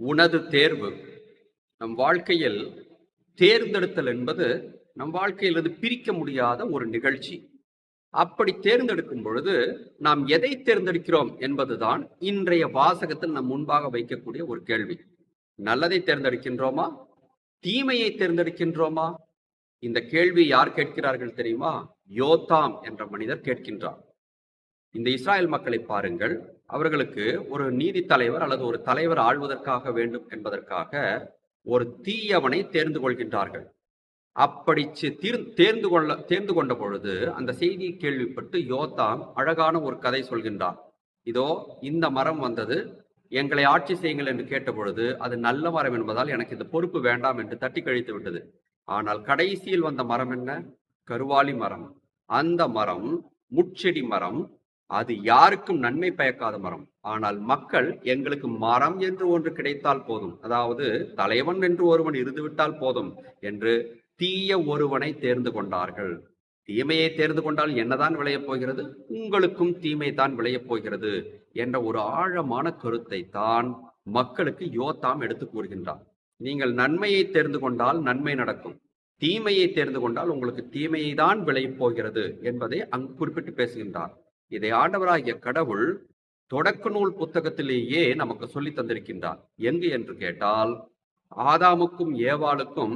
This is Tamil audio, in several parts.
உனது தேர்வு. நம் வாழ்க்கையில் தேர்ந்தெடுத்தல் என்பது நம் வாழ்க்கையிலிருந்து பிரிக்க முடியாத ஒரு நிகழ்ச்சி. அப்படி தேர்ந்தெடுக்கும் பொழுது நாம் எதை தேர்ந்தெடுக்கிறோம் என்பதுதான் இன்றைய வாசகத்தில் நம் முன்பாக வைக்கக்கூடிய ஒரு கேள்வி. நல்லதை தேர்ந்தெடுக்கின்றோமா? தீமையை தேர்ந்தெடுக்கின்றோமா? இந்த கேள்வி யார் கேட்கிறார்கள் தெரியுமா? யோதாம் என்ற மனிதர் கேட்கின்றார். இந்த இஸ்ராயல் மக்களை பாருங்கள் அவர்களுக்கு ஒரு நீதி தலைவர் அல்லது ஒரு தலைவர் ஆள்வதற்காக வேண்டும் என்பதற்காக ஒரு தீயவனை தேர்ந்து கொள்கின்றார்கள். அப்படி தேர்ந்து கொள்ள தேர்ந்து கொண்ட பொழுது அந்த செய்தியை கேள்விப்பட்டு யோத்தாம் அழகான ஒரு கதை சொல்கின்றார் இதோ இந்த மரம் வந்தது எங்களை ஆட்சி செய்யுங்கள் என்று கேட்ட பொழுது அது நல்ல மரம் என்பதால் எனக்கு இந்த பொறுப்பு வேண்டாம் என்று தட்டி கழித்து விட்டது. ஆனால் கடைசியில் வந்த மரம் என்ன? கருவாலி மரம். அந்த மரம் முட்செடி மரம் அது யாருக்கும் நன்மை பயக்காத மரம். ஆனால் மக்கள் எங்களுக்கு மரம் என்று ஒன்று கிடைத்தால் போதும். அதாவது தலைவன் என்று ஒருவன் இருந்துவிட்டால் போதும் என்று தீய ஒருவனை தேர்ந்து கொண்டார்கள். தீமையை தேர்ந்து கொண்டால் என்னதான் விளையப் போகிறது? உங்களுக்கும் தீமை தான் விளையப் போகிறது என்ற ஒரு ஆழமான கருத்தை தான் மக்களுக்கு யோத்தாம் எடுத்து கூறுகின்றார் நீங்கள் நன்மையை தேர்ந்து கொண்டால் நன்மை நடக்கும். தீமையை தேர்ந்து கொண்டால் உங்களுக்கு தீமையை தான் விளையப் போகிறது என்பதை அங்கு குறிப்பிட்டு பேசுகின்றார். இதை ஆண்டவராகிய கடவுள் தொடக்க நூல் புத்தகத்திலேயே நமக்கு சொல்லி தந்திருக்கின்றார். எங்கு என்று கேட்டால் ஆதாமுக்கும் ஏவாளுக்கும்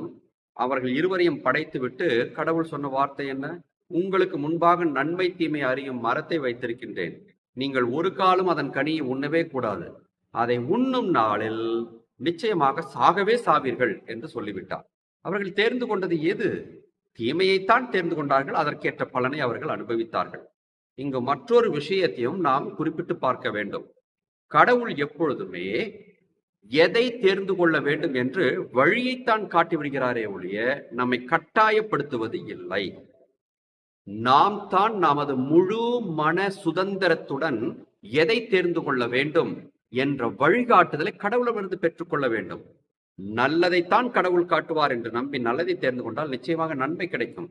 அவர்கள் இருவரையும் படைத்துவிட்டு கடவுள் சொன்ன வார்த்தை என்ன? உங்களுக்கு முன்பாக நன்மை தீமை அறியும் மரத்தை வைத்திருக்கின்றேன். நீங்கள் ஒரு காலம் அதன் கனியை உண்ணவே கூடாது. அதை உண்ணும் நாளில் நிச்சயமாக சாகவே சாவீர்கள் என்று சொல்லிவிட்டார். அவர்கள் தேர்ந்து கொண்டது எது? தீமையைத்தான் தேர்ந்து கொண்டார்கள் அதற்கேற்ற பலனை அவர்கள் அனுபவித்தார்கள். இங்கு மற்றொரு விஷயத்தையும் நாம் குறிப்பிட்டு பார்க்க வேண்டும். கடவுள் எப்பொழுதுமே எதை தேர்ந்து கொள்ள வேண்டும் என்று வழியைத்தான் காட்டி விடுகிறாரே ஒழிய நம்மை கட்டாயப்படுத்துவது இல்லை. நாம் தான் நமது முழு மன சுதந்திரத்துடன் எதை தேர்ந்து கொள்ள வேண்டும் என்ற வழிகாட்டுதலை கடவுளமிருந்து பெற்றுக்கொள்ள வேண்டும். நல்லதைத்தான் கடவுள் காட்டுவார் என்று நம்பி நல்லதை தேர்ந்து கொண்டால் நிச்சயமாக நன்மை கிடைக்கும்.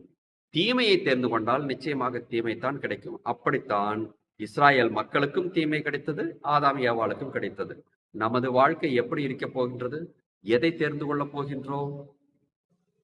தீமையை தேர்ந்து கொண்டால் நிச்சயமாக தீமைத்தான் கிடைக்கும். அப்படித்தான் இஸ்ராயேல் மக்களுக்கும் தீமை கிடைத்தது ஆதாம் ஏவாளுக்கும் கிடைத்தது. நமது வாழ்க்கை எப்படி இருக்க போகின்றது? எதை தேர்ந்து கொள்ளப் போகின்றோம்?